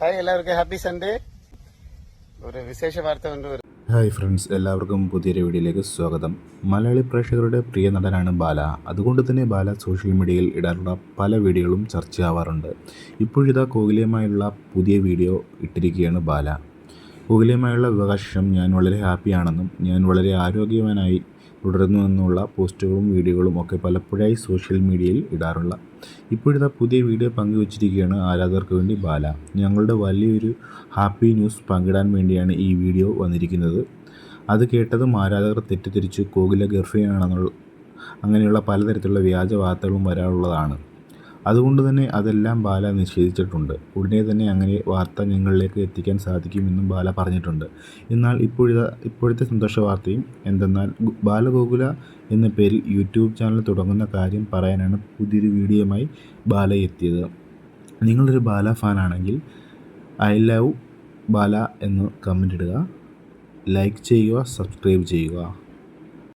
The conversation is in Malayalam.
ഹായ് എല്ലാവർക്കും ഹാപ്പി സൺഡേ ഒരു വിശേഷ വാർത്ത കൊണ്ട് ഹായ് ഫ്രണ്ട്സ് എല്ലാവർക്കും പുതിയൊരു വീഡിയോയിലേക്ക് സ്വാഗതം. മലയാളി പ്രേക്ഷകരുടെ പ്രിയ നടനാണ് ബാല. അതുകൊണ്ട് തന്നെ ബാല സോഷ്യൽ മീഡിയയിൽ ഇടാറുള്ള പല വീഡിയോകളും ചർച്ചയാവാറുണ്ട് ഇപ്പോഴിതാ കോഹ്ലിയുമായുള്ള പുതിയ വീഡിയോ ഇട്ടിരിക്കുകയാണ് ബാല. കോഹ്ലിയുമായുള്ള വിവാഹശേഷം ഞാൻ വളരെ ഹാപ്പിയാണെന്നും ഞാൻ വളരെ ആരോഗ്യവാനായി തുടരുന്നുവെന്നുള്ള പോസ്റ്റുകളും വീഡിയോകളും ഒക്കെ പലപ്പോഴായി സോഷ്യൽ മീഡിയയിൽ ഇടാറുള്ള. ഇപ്പോഴത്തെ പുതിയ വീഡിയോ പങ്കുവച്ചിരിക്കുകയാണ് ആരാധകർക്ക് വേണ്ടി ബാല. ഞങ്ങളുടെ വലിയൊരു ഹാപ്പി ന്യൂസ് പങ്കിടാൻ വേണ്ടിയാണ് ഈ വീഡിയോ വന്നിരിക്കുന്നത്. അത് കേട്ടതും ആരാധകർ തെറ്റിദ്ധരിച്ചു കോകില ഗർഭിണിയാണെന്നുള്ള അങ്ങനെയുള്ള പലതരത്തിലുള്ള വ്യാജ വാർത്തകളും വരാനുള്ളതാണ് അതുകൊണ്ട് തന്നെ അതെല്ലാം ബാല നിഷേധിച്ചിട്ടുണ്ട്. ഉടനെ തന്നെ അങ്ങനെ വാർത്ത ഞങ്ങളിലേക്ക് എത്തിക്കാൻ സാധിക്കുമെന്നും ബാല പറഞ്ഞിട്ടുണ്ട്. എന്നാൽ ഇപ്പോഴിതാ ഇപ്പോഴത്തെ സന്തോഷ വാർത്തയും എന്തെന്നാൽ ബാലഗോകുല എന്ന പേരിൽ യൂട്യൂബ് ചാനൽ തുടങ്ങുന്ന കാര്യം പറയാനാണ് പുതിയൊരു വീഡിയോയുമായി ബാല എത്തിയത്. നിങ്ങളൊരു ബാല ഫാനാണെങ്കിൽ ഐ ലവ് ബാല എന്ന് കമന്റ് ഇടുക. ലൈക്ക് ചെയ്യുക സബ്സ്ക്രൈബ് ചെയ്യുക.